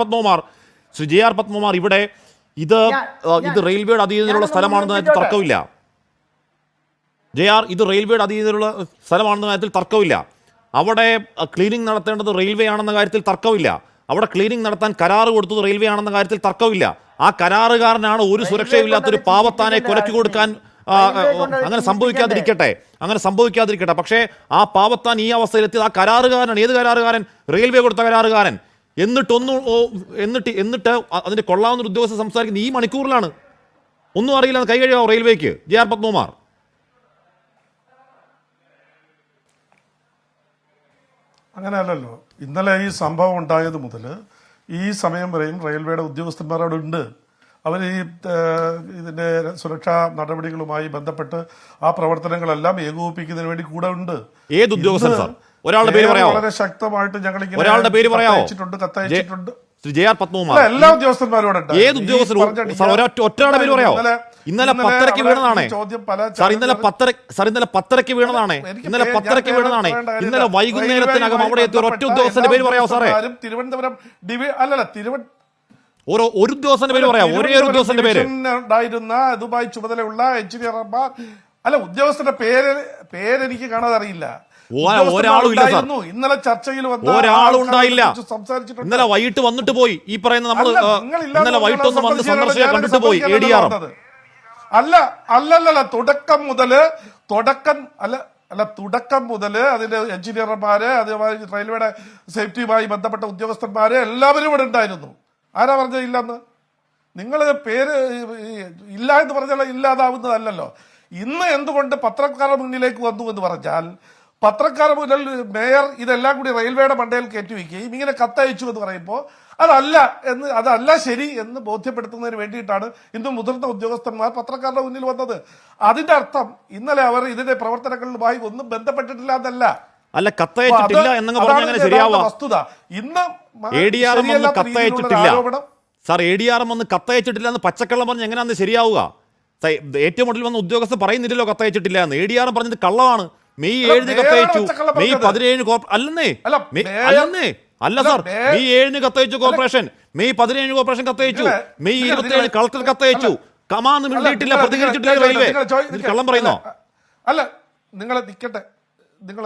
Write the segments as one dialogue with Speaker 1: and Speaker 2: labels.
Speaker 1: Padmakumar. Shri J R Padmakumar ഇവിടെ ഇത് ഇത് റെയിൽവേയുടെ അധീനതയിലുള്ള സ്ഥലമാണെന്ന കാര്യത്തിൽ? തർക്കമില്ല. ജെ ആർ ഇത് റെയിൽവേയുടെ അധീനതയിലുള്ള സ്ഥലമാണെന്ന കാര്യത്തിൽ തർക്കമില്ല. അവിടെ ക്ലീനിങ് നടത്തേണ്ടത് റെയിൽവേ ആണെന്ന കാര്യത്തിൽ തർക്കമില്ല. അവിടെ ക്ലീനിങ് നടത്താൻ കരാറ് കൊടുത്തത് റെയിൽവേ ആണെന്ന കാര്യത്തിൽ തർക്കമില്ല. ആ കരാറുകാരനാണ് ഒരു സുരക്ഷയില്ലാത്തൊരു പാവത്താനെ കൊലക്കി കൊടുക്കാൻ അങ്ങനെ സംഭവിക്കാതിരിക്കട്ടെ. അങ്ങനെ സംഭവിക്കാതിരിക്കട്ടെ. പക്ഷേ ആ പാവത്താൻ ഈ അവസ്ഥയിലെത്തിയത് ആ കരാറുകാരനാണ്. ഏത് കരാറുകാരൻ? റെയിൽവേ കൊടുത്ത കരാറുകാരൻ. എന്നിട്ടൊന്നും എന്നിട്ട് എന്നിട്ട് അതിന്റെ അതിന്റെ കൊള്ളാവുന്ന ഒരു ഉദ്യോഗസ്ഥ സംസാരിക്കുന്നത് ഈ മണിക്കൂറിലാണ്. ഒന്നും അറിയില്ല കൈ കഴിയാവും റെയിൽവേക്ക്? J R Padmakumar.
Speaker 2: അങ്ങനെയല്ലല്ലോ. ഇന്നലെ ഈ സംഭവം ഉണ്ടായത് മുതൽ ഈ സമയം വരെയും റെയിൽവേയുടെ ഉദ്യോഗസ്ഥന്മാർ അവിടെ ഉണ്ട് അവർ ഈ ഇതിന്റെ ഇതിന്റെ സുരക്ഷാ നടപടികളുമായി ബന്ധപ്പെട്ട് ആ പ്രവർത്തനങ്ങളെല്ലാം ഏകോപിപ്പിക്കുന്നതിന് വേണ്ടി കൂടെ ഉണ്ട്.
Speaker 1: ഏത് സാർ? ഒരാളുടെ പേര്
Speaker 2: പറയാം
Speaker 1: പറയാമോ?
Speaker 2: വളരെ ശക്തമായിട്ട് ഞങ്ങൾ
Speaker 1: ഒരാളുടെ പേര് പറയാമോ
Speaker 2: കത്തയച്ചിട്ടുണ്ട്
Speaker 1: ശ്രീ ജെ ആർ പത്മകുമാർ.
Speaker 2: എല്ലാ ഉദ്യോഗസ്ഥന്മാരോട്
Speaker 1: ഏത് ഉദ്യോഗസ്ഥരും ഒറ്റയാളുടെ പേര് പറയാമോ
Speaker 2: ഇന്നലെ- പത്തരക്ക്
Speaker 1: വീണതാണ്. സാർ ഇന്നലെ പത്തര സാർ ഇന്നലെ പത്തരയ്ക്ക് വീണതാണ്. ഇന്നലെ
Speaker 2: പത്തരക്ക്
Speaker 1: വീണതാണേ. ഇന്നലെ വൈകുന്നേരത്തിനകം അവിടെ എത്തിയ ഒരൊറ്റ ഉദ്യോഗസ്ഥന്റെ പേര് പറയാമോ സാറേ?
Speaker 2: തിരുവനന്തപുരം ഡിവി അല്ലല്ല തിരുവന
Speaker 1: ഓരോ ഒരു ഉദ്യോഗസ്ഥന്റെ പേര് പറയാം ഒരേ ഒരു ഉദ്യോഗസ്ഥന്റെ പേര്.
Speaker 2: ഉണ്ടായിരുന്ന ദുബായ് ചുമതലയുള്ള എഞ്ചിനീയർമാർ അല്ല ഉദ്യോഗസ്ഥന്റെ പേര് പേരെനിക്ക് കാണാതെ അറിയില്ല
Speaker 1: ഓ-
Speaker 2: ഉദ്യോഗസ്ഥന്മാർ
Speaker 1: ഒരാളും ഇല്ല, സാർ.
Speaker 2: ഇന്നലെ ചർച്ചയിൽ
Speaker 1: ഒരാളും ഉണ്ടായില്ല. ഇന്നലെ വൈകിട്ട് വന്നിട്ട് പോയി. ഈ പറയുന്ന നമ്മൾ ഇന്നലെ വൈകിട്ട് ഒന്ന്
Speaker 2: വന്ന്
Speaker 1: സന്ദർശകരെ കണ്ടിട്ട് പോയി. എ ഡി ആർ
Speaker 2: അല്ല അല്ലല്ല തുടക്കം മുതൽ തുടക്കം അല്ല അല്ല തുടക്കം മുതൽ അതിന്റെ എഞ്ചിനീയർമാര് അതേമാതിരി റെയിൽവേയുടെ സേഫ്റ്റിയുമായി ബന്ധപ്പെട്ട ഉദ്യോഗസ്ഥന്മാര് എല്ലാവരും ഇവിടെ ഉണ്ടായിരുന്നു. ആരാ പറഞ്ഞത് ഇല്ലെന്ന്? നിങ്ങൾ പേര് ഇല്ല എന്ന് പറഞ്ഞാൽ ഇല്ലാതാവുന്നതല്ലല്ലോ. ഇന്ന് എന്തുകൊണ്ട് പത്രക്കാരുടെ മുന്നിലേക്ക് വന്നു എന്ന് പറഞ്ഞാൽ പത്രക്കാരുടെ മുതൽ മേയർ ഇതെല്ലാം കൂടി റെയിൽവേയുടെ മണ്ടയിൽ കയറ്റിവെക്കുകയും ഇങ്ങനെ കത്തയച്ചു എന്ന് പറയുമ്പോൾ അതല്ല എന്ന് അതല്ല ശരി എന്ന് ബോധ്യപ്പെടുത്തുന്നതിന് വേണ്ടിയിട്ടാണ് ഇന്ന് മുതിർന്ന ഉദ്യോഗസ്ഥന്മാർ പത്രക്കാരുടെ മുന്നിൽ വന്നത്. അതിന്റെ അർത്ഥം ഇന്നലെ അവർ ഇതിന്റെ പ്രവർത്തനങ്ങളുമായി ഒന്നും ബന്ധപ്പെട്ടിട്ടില്ല എന്നല്ല.
Speaker 1: അല്ല കത്തയച്ചിട്ടില്ല എന്നങ്ങ് പറഞ്ഞ
Speaker 2: അതാണ്
Speaker 1: അങ്ങനെ
Speaker 2: യഥാർത്ഥ വസ്തുത. ഇന്ന്
Speaker 1: കത്തയച്ചിട്ടില്ല. Sir A D R M ഒന്ന് കത്തയച്ചിട്ടില്ല എന്ന് പച്ചക്കള്ളം പറഞ്ഞ് എങ്ങനെയാന്ന് ശരിയാവുക? ഏറ്റവും മുകളിൽ വന്ന ഉദ്യോഗസ്ഥർ പറയുന്നില്ലല്ലോ കത്തയച്ചിട്ടില്ല എന്ന്. എ ഡി ആർ എം പറഞ്ഞത് കള്ളമാണ്. മെയ് ഏഴിന് കത്തയച്ചു. മെയ്. പതിനേഴിന് അല്ലെന്നേ. അല്ലെന്നേ. അല്ല സാർ മെയ് ഏഴിന് കത്തയച്ചു കോർപ്പറേഷൻ. മെയ് പതിനേഴിന് കോർപ്പറേഷൻ കത്തയച്ചു. മെയ് ഇരുപത്തിയേഴ്
Speaker 2: കളത്തിൽ
Speaker 1: കളക്ടർ കത്തയച്ചു. കമാന്ന് മിണ്ടിയിട്ടില്ല പ്രതികരിച്ചിട്ടില്ല റെയിൽവേ. കള്ളം പറയുന്നോ?
Speaker 2: അല്ല, നിങ്ങൾ നിൽക്കട്ടെ നിങ്ങൾ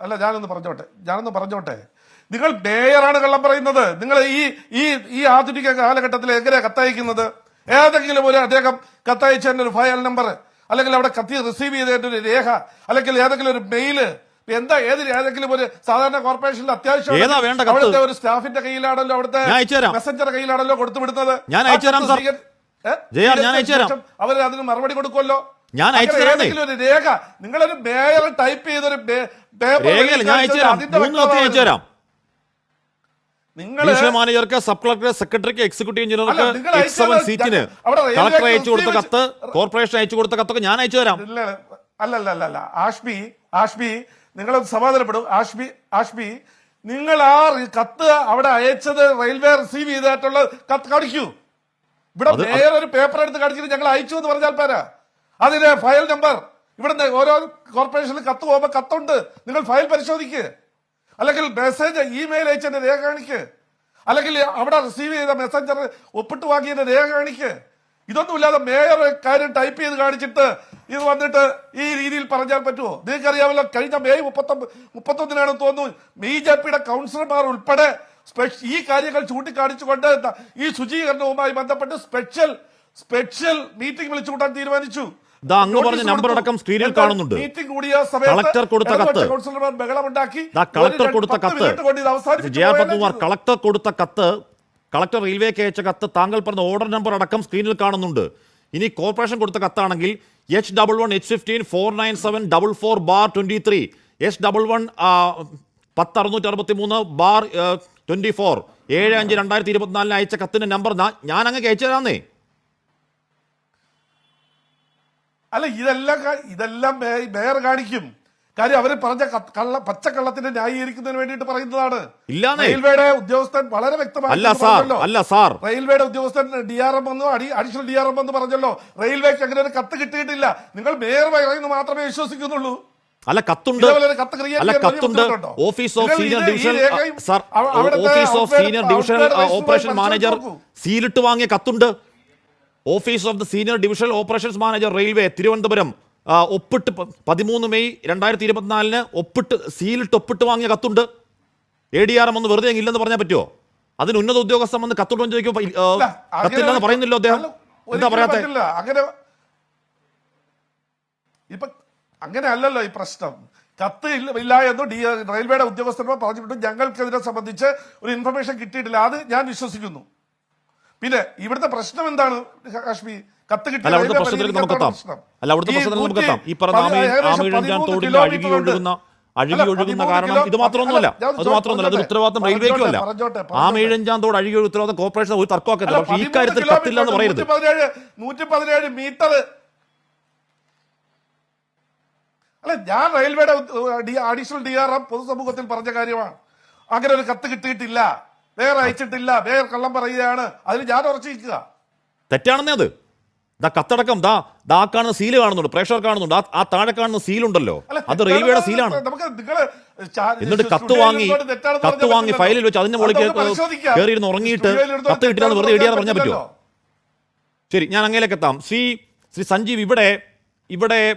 Speaker 2: അല്ല ഞാനൊന്ന് പറഞ്ഞോട്ടെ. ഞാനൊന്ന് പറഞ്ഞോട്ടെ. നിങ്ങൾ മേയറാണ് കള്ളം പറയുന്നത്. നിങ്ങൾ ഈ ഈ ഈ ആധുനിക കാലഘട്ടത്തിൽ എങ്ങനെയാ കത്തയക്കുന്നത്? ഏതെങ്കിലും ഒരു അദ്ദേഹം കത്തയച്ചതിന്റെ ഒരു ഫയൽ നമ്പർ അല്ലെങ്കിൽ അവിടെ കത്തി റിസീവ് ചെയ്തതിന്റെ ഒരു രേഖ അല്ലെങ്കിൽ ഏതെങ്കിലും ഒരു മെയിൽ എന്താ ഏത് ഏതെങ്കിലും ഒരു സാധാരണ കോർപ്പറേഷനിൽ അത്യാവശ്യം? അവിടുത്തെ ഒരു സ്റ്റാഫിന്റെ കയ്യിലാണല്ലോ അവിടുത്തെ മെസ്സഞ്ചർ കയ്യിലാണല്ലോ കൊടുത്തു വിടുന്നത്
Speaker 1: ഞാൻ അയച്ചുതരാം, ഞാൻ അയച്ചുതരാം.
Speaker 2: അവർ അതിന് മറുപടി കൊടുക്കുമല്ലോ.
Speaker 1: ഞാൻ
Speaker 2: ഒരു രേഖ നിങ്ങളൊരു മേയർ ടൈപ്പ് ചെയ്തൊരു പേപ്പർ
Speaker 1: ഞാൻ അയച്ചുതരാം
Speaker 2: അതിന്റെ
Speaker 1: മൂന്ന് കത്ത്
Speaker 2: വ്യക്തത
Speaker 1: അയച്ചുതരാം
Speaker 2: നിങ്ങൾ
Speaker 1: ഡിവിഷണൽ മാനേജർക്ക് സബ് കളക്ടർ സെക്രട്ടറിക്ക് എക്സിക്യൂട്ടീവ് എഞ്ചിനീയർക്ക് എക്സ് സെവൻ സീറ്റിന് കളക്ടർ അയച്ചു കൊടുത്ത കത്ത് കോർപ്പറേഷൻ അയച്ചു കൊടുത്ത കത്തൊക്കെ ഞാൻ അയച്ചു തരാം.
Speaker 2: അല്ലല്ല അല്ല അല്ല ആഷ്മി ആഷ്മി നിങ്ങൾ സമാധാനപ്പെടും. ആഷ്മി ആഷ്മി നിങ്ങൾ ആ കത്ത് അവിടെ അയച്ചത് റെയിൽവേ റിസീവ് ചെയ്തിട്ടുള്ള കത്ത് കാണിക്കൂ. ഇവിടെ വേറൊരു പേപ്പർ എടുത്ത് കാണിച്ചിട്ട് ഞങ്ങൾ അയച്ചു എന്ന് പറഞ്ഞാൽ പോരാ. അതിന് ഫയൽ നമ്പർ ഇവിടുന്ന് ഓരോ കോർപ്പറേഷനിൽ കത്ത് പോകുമ്പോൾ കത്തുണ്ട്. നിങ്ങൾ ഫയൽ പരിശോധിക്ക്. അല്ലെങ്കിൽ മെസ്സേജ് ഇമെയിൽ അയച്ചതിന്റെ രേഖ കാണിക്ക്. അല്ലെങ്കിൽ അവിടെ റിസീവ് ചെയ്ത മെസ്സഞ്ചർ ഒപ്പിട്ട് വാങ്ങിയതിന്റെ രേഖ കാണിക്ക്. ഇതൊന്നുമില്ലാതെ മേയർ കാര്യം ടൈപ്പ് ചെയ്ത് കാണിച്ചിട്ട് ഇത് വന്നിട്ട് ഈ രീതിയിൽ പറഞ്ഞാൽ പറ്റുമോ? നിങ്ങൾക്ക് അറിയാമല്ലോ കഴിഞ്ഞ മെയ് മുപ്പത്തൊമ്പത് മുപ്പത്തൊന്നിനാണ് തോന്നുന്നു ബി ജെ പിയുടെ കൗൺസിലർമാർ ഉൾപ്പെടെ ഈ കാര്യങ്ങൾ ചൂണ്ടിക്കാണിച്ചുകൊണ്ട് ഈ ശുചീകരണവുമായി ബന്ധപ്പെട്ട് സ്പെഷ്യൽ സ്പെഷ്യൽ മീറ്റിംഗ് വിളിച്ചുകൂട്ടാൻ തീരുമാനിച്ചു.
Speaker 1: ദാ അങ്ങ് പറഞ്ഞ നമ്പർ അടക്കം സ്ക്രീനിൽ കാണുന്നുണ്ട്. കളക്ടർ കൊടുത്ത കത്ത്. കളക്ടർ കൊടുത്ത കത്ത്. ജെ ആർ പത്മകുമാർ കളക്ടർ കൊടുത്ത കത്ത് കളക്ടർ റെയിൽവേക്ക് അയച്ച കത്ത് താങ്കൾ പറഞ്ഞ ഓർഡർ നമ്പർ അടക്കം സ്ക്രീനിൽ കാണുന്നുണ്ട്. ഇനി കോർപ്പറേഷൻ കൊടുത്ത കത്താണെങ്കിൽ H double one H fifteen four nine seven double four bar twenty three H double one പത്ത് അറുന്നൂറ്റി അറുപത്തി മൂന്ന് ബാർ ട്വന്റി ഫോർ ഏഴ് അഞ്ച് രണ്ടായിരത്തി ഇരുപത്തിനാലിന് അയച്ച കത്തിന്റെ നമ്പർ ഞാൻ അങ്ങ് അയച്ചു തരാന്നേ
Speaker 2: അല്ല ഇതെല്ലാം ഇതെല്ലാം മേയർ കാണിക്കും. കാര്യം അവർ പറഞ്ഞ കള്ള പച്ചക്കള്ളത്തിന്റെ ന്യായീകരിക്കുന്നതിന് വേണ്ടിയിട്ട് പറയുന്നതാണ്. റെയിൽവേയുടെ ഉദ്യോഗസ്ഥൻ വളരെ വ്യക്തമായി
Speaker 1: അല്ല സാർ. അല്ല സാർ.
Speaker 2: റെയിൽവേയുടെ ഉദ്യോഗസ്ഥൻ ഡി ആർ എം എന്നോ അടി അഡീഷണൽ ഡി ആർ എം എന്ന് പറഞ്ഞല്ലോ. റെയിൽവേക്ക് അങ്ങനെ ഒരു കത്ത് കിട്ടിയിട്ടില്ല. നിങ്ങൾ മേയർ പറയുന്നത് മാത്രമേ വിശ്വസിക്കുന്നുള്ളൂ.
Speaker 1: അല്ല കത്തുണ്ട്. അല്ല കത്തുണ്ട്. Office of senior division sir office of senior
Speaker 2: division
Speaker 1: operation manager. സീലിട്ട് വാങ്ങിയ കത്തുണ്ട്. Office of the senior divisional operations manager railway Thiruvananthapuram ഒപ്പിട്ട് പതിമൂന്ന് മെയ് രണ്ടായിരത്തി ഇരുപത്തിനാലിന് ഒപ്പിട്ട് സീലിട്ട് ഒപ്പിട്ട് വാങ്ങിയ കത്തുണ്ട്. എ ഡി ആർ എം ഒന്ന് വെറുതെ ഇല്ലെന്ന് പറഞ്ഞാൽ പറ്റുമോ അതിന് ഉന്നത ഉദ്യോഗസ്ഥൻ വന്ന് കത്തുണ്ടോ ചോദിക്കുമ്പോൾ കത്തില്ലെന്ന് പറയുന്നില്ലോ അദ്ദേഹം? എന്താ പറയാത്ത.
Speaker 2: അങ്ങനെ ഇപ്പൊ അങ്ങനെ അല്ലല്ലോ ഈ പ്രശ്നം. കത്ത് ഇല്ല ഇല്ല എന്ന് ഡി റെയിൽവേയുടെ ഉദ്യോഗസ്ഥന്മാർ പറഞ്ഞിട്ടുണ്ട്. ഞങ്ങൾക്കെതിരെ സംബന്ധിച്ച് ഒരു ഇൻഫർമേഷൻ കിട്ടിയിട്ടില്ല. അത് ഞാൻ വിശ്വസിക്കുന്നു. പിന്നെ ഇവിടുത്തെ പ്രശ്നം എന്താണ് കാശ്മീർ കത്ത് കിട്ടി
Speaker 1: അല്ല അവിടുത്തെ
Speaker 2: റെയിൽവേ
Speaker 1: പ്രശ്നത്തിലേക്ക് നമുക്ക് എത്താം അല്ല അവിടുത്തെ
Speaker 2: ഈ
Speaker 1: പ്രശ്നത്തിലേക്ക് നമുക്ക് എത്താം ഈ പറഞ്ഞ
Speaker 2: പതി-
Speaker 1: ആമയിൽ
Speaker 2: ഏകദേശം
Speaker 1: ആമയിഴഞ്ചാൻ തോടിന്റെ അഴുകി ഒഴുകുന്ന അഴുകി ഒഴുകുന്ന കാരണം
Speaker 2: കിലോ-
Speaker 1: ഇത് മാത്രമൊന്നുമല്ല
Speaker 2: അല്ല, ഞാൻ
Speaker 1: അത് മാത്രമൊന്നുമല്ല അത് ഉത്തരവാദിത്തം റെയിൽവേക്കുമല്ല
Speaker 2: പറഞ്ഞോട്ടെ,
Speaker 1: ആ മേഴഞ്ചാൻ തോട് അഴുകി ഉത്തരവാദിത്തം കോർപ്പറേഷൻ ഒരു തർക്കമൊക്കെ
Speaker 2: അല്ല,
Speaker 1: പക്ഷേ ഈ കാര്യത്തിൽ കത്തില്ല എന്ന്. പറയരുത്.
Speaker 2: നൂറ്റി നൂറ്റി പതിനേഴ് മീറ്റർ. അല്ല ഞാൻ റെയിൽവേയുടെ അഡീഷണൽ ഡി ആർ എം പൊതുസമൂഹത്തിൽ പറഞ്ഞ കാര്യമാണ്. അങ്ങനെ ഒരു കത്ത് കിട്ടിയിട്ടില്ല. വേറെ അയച്ചിട്ടില്ല വേറെ കള്ളം പറയുകയാണ്. അതിൽ ഞാൻ ഉറച്ചിരിക്കുക.
Speaker 1: തെറ്റാണെന്നേ അത്. ദാ കത്തടക്കം ദാ ദാ കാണുന്ന സീൽ കാണുന്നുണ്ട് പ്രേക്ഷകർ കാണുന്നുണ്ട്. ആ- താഴെ കാണുന്ന സീലുണ്ടല്ലോ അത് റെയിൽവേയുടെ സീലാണ് എന്നിട്ട് കത്ത് വാങ്ങി കത്ത് വാങ്ങി. ഫയലിൽ വെച്ച് അതിന്റെ മുകളിൽ. കയറിയിരുന്ന് ഉറങ്ങിയിട്ട് കത്ത് കിട്ടില്ലെന്ന് വെറുതെ എടിയാന്ന് പറഞ്ഞാൽ പറ്റുമോ. ശരി ഞാൻ അങ്ങനെയൊക്കെ എത്താം. ശ്രീ ശ്രീ സഞ്ജീവ് ഇവിടെ ഇവിടെ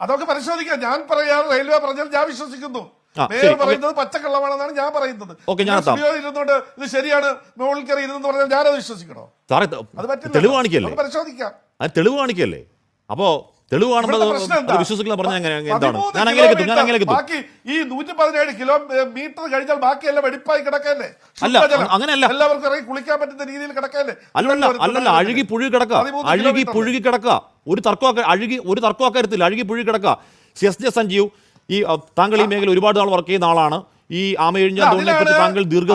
Speaker 2: അതൊക്കെ പരിശോധിക്കാം. ഞാൻ പറയാൻ റെയിൽവേ പറഞ്ഞാൽ ഞാൻ വിശ്വസിക്കുന്നു. മേയർ. പറയുന്നത് പച്ചക്കള്ളമാണെന്നാണ് ഞാൻ പറയുന്നത്.
Speaker 1: ഓക്കേ, ഞാൻ
Speaker 2: ഇരുന്നോണ്ട് ഇത് ശരിയാണ് മുകളിൽ കയറി ഇരുന്നെന്ന് പറഞ്ഞാൽ ഞാനത് വിശ്വസിക്കണോ?
Speaker 1: സാറേ തെളിവ് കാണിക്കല്ലേ?
Speaker 2: പരിശോധിക്കാം.
Speaker 1: അത് തെളിവ് കാണിക്കല്ലേ? അപ്പോ തെളിവാണെന്ന് വിശ്വസിക്കുന്ന പറഞ്ഞാൽ എന്താണ്? ഞാൻ അങ്ങനെയൊക്കെ ഞാൻ
Speaker 2: കിലോമീറ്റർ
Speaker 1: അങ്ങനെയൊക്കെ
Speaker 2: ബാക്കി ഈ നൂറ്റി പതിനേഴ് കിലോ മീറ്റർ കഴിഞ്ഞാൽ ബാക്കിയെല്ലാം വെടിപ്പായി കിടക്കല്ലേ
Speaker 1: അല്ല. അങ്ങനെയല്ല.
Speaker 2: എല്ലാവർക്കും ഇറങ്ങി കുളിക്കാൻ പറ്റുന്ന രീതിയിൽ കിടക്കല്ലേ
Speaker 1: അല്ലല്ല അല്ലല്ല അഴുകി പുഴുകി കിടക്കുക.
Speaker 2: പതിമൂന്ന്
Speaker 1: അഴുകി
Speaker 2: കിലോമീറ്റർ
Speaker 1: പുഴുകി കിടക്കുക. ഒരു തർക്കമൊക്കെ അഴുകി ഒരു തർക്കമൊക്കെ കാര്യത്തില്ല അഴുകി പുഴുകി കിടക്കുക. സി എസ് ജെ സഞ്ജീവ് ഈ താങ്കൾ ഈ മേഖല ഒരുപാട് നാൾ വർക്ക് ചെയ്യുന്ന ആളാണ്. ഈ ആമയിഴിഞ്ഞാൻ തോന്നിനെ പറ്റി താങ്കൾ ദീർഘ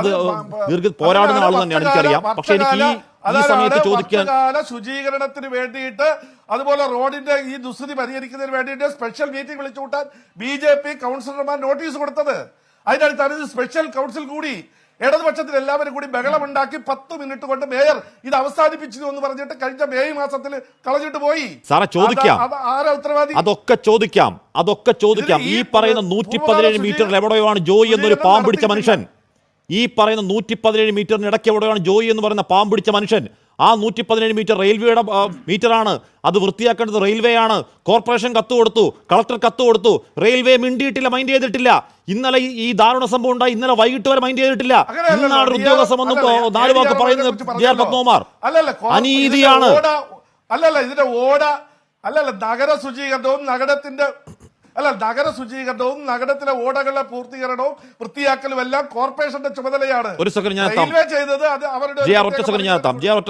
Speaker 1: ദീർഘ പോരാടുന്ന ആൾ തന്നെയാണ് എനിക്കറിയാം. പക്ഷെ എനിക്ക് ഈ ഈ സമയത്ത് ചോദിക്കാൻ
Speaker 2: ശുചീകരണത്തിന് വേണ്ടിയിട്ട് അതുപോലെ റോഡിന്റെ ഈ ദുസ്ഥിതി പരിഹരിക്കുന്നതിന് വേണ്ടിയിട്ട് സ്പെഷ്യൽ മീറ്റിംഗ് വിളിച്ചു കൂട്ടാൻ ബി ജെ പി കൗൺസിലർമാർ നോട്ടീസ് കൊടുത്തത്. അതിനടുത്താണ് സ്പെഷ്യൽ കൗൺസിൽ കൂടി. ഇടതുപക്ഷത്തിൽ എല്ലാവരും കൂടി ബഹളമുണ്ടാക്കി പത്ത് മിനിറ്റ് കൊണ്ട് മേയർ ഇത് അവസാനിപ്പിച്ചു എന്ന് പറഞ്ഞിട്ട് കഴിഞ്ഞ മെയ് മാസത്തിൽ കളഞ്ഞിട്ട് പോയി.
Speaker 1: സാറേ, ചോദിക്കാം.
Speaker 2: ആരാ ഉത്തരവാദി?
Speaker 1: അതൊക്കെ ചോദിക്കാം. അതൊക്കെ ചോദിക്കാം. ഈ പറയുന്ന നൂറ്റി പതിനേഴ് മീറ്ററിൽ എവിടെയാണ് ജോയി എന്നൊരു
Speaker 2: പാമ്പിടിച്ച
Speaker 1: മനുഷ്യൻ? ഈ പറയുന്ന നൂറ്റി പതിനേഴ് മീറ്ററിന് ഇടയ്ക്ക് എവിടെയാണ് ജോയി എന്ന് പറയുന്ന പാമ്പിടിച്ച മനുഷ്യൻ? ആ നൂറ്റി പതിനേഴ് മീറ്റർ റെയിൽവേയുടെ മീറ്ററാണ്. അത് വൃത്തിയാക്കേണ്ടത് റെയിൽവേ ആണ് കോർപ്പറേഷൻ കത്ത് കൊടുത്തു കളക്ടർ കത്ത് കൊടുത്തു. റെയിൽവേ മിണ്ടിയിട്ടില്ല മൈൻഡ് ചെയ്തിട്ടില്ല. ഇന്നലെ ഈ- ദാരുണ സംഭവം ഉണ്ടായി. ഇന്നലെ വൈകിട്ട് വരെ മൈൻഡ് ചെയ്തിട്ടില്ല. ഇന്നാണ് ഉദ്യോഗസ്ഥം
Speaker 2: അല്ലല്ല,
Speaker 1: നാല് വാക്ക് പറയുന്നത് ആർ പത്മകുമാർ. അനീതിയാണ്.
Speaker 2: അല്ലല്ല ഇതിന്റെ ഓട അല്ലല്ല നഗര ശുചീകരണവും നഗരത്തിന്റെ അല്ല നഗര ശുചീകരണവും നഗരത്തിലെ ഓടകളുടെ പൂർത്തീകരണവും വൃത്തിയാക്കലും എല്ലാം കോർപ്പറേഷന്റെ ചുമതലയാണ്.
Speaker 1: ഒരു സെക്കൻഡ് ഞാൻ
Speaker 2: റെയിൽവേ ചെയ്തത് അത് അവരുടെ
Speaker 1: ജെ ഒറ്റ സെക്കൻഡ് ഞാൻ ജെ ഒറ്റ